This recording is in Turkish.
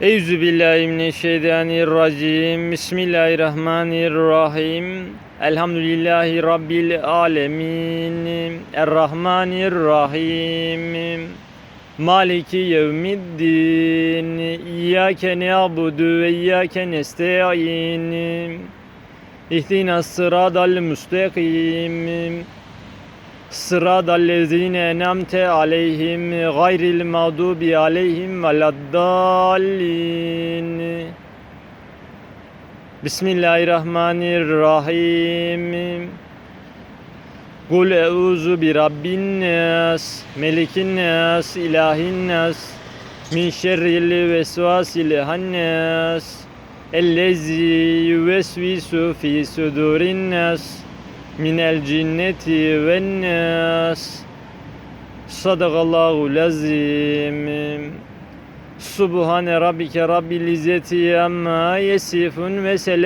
Eyüzü billahi mineşşeytanirracim. Bismillahirrahmanirrahim. Elhamdülillahi rabbil alamin. Errahmanirrahim. Maliki yevmiddin. İyyake na'budu ve iyyake nestaîn. İhdinas sıratal müstakim. Sıradallezine enemte aleyhim gayril mağdubi aleyhim veleddallin. Bismillahirrahmanirrahim. Kul euzu bi rabbin nas, melikin nas, ilahin nas, min şerril vesvasil hannas, ellezi yuvesvisu fi sudurin nas minel cinneti ve nas. Sadakallahu lazim. Subhane rabbike rabbil izzeti amma yesifun ve selam.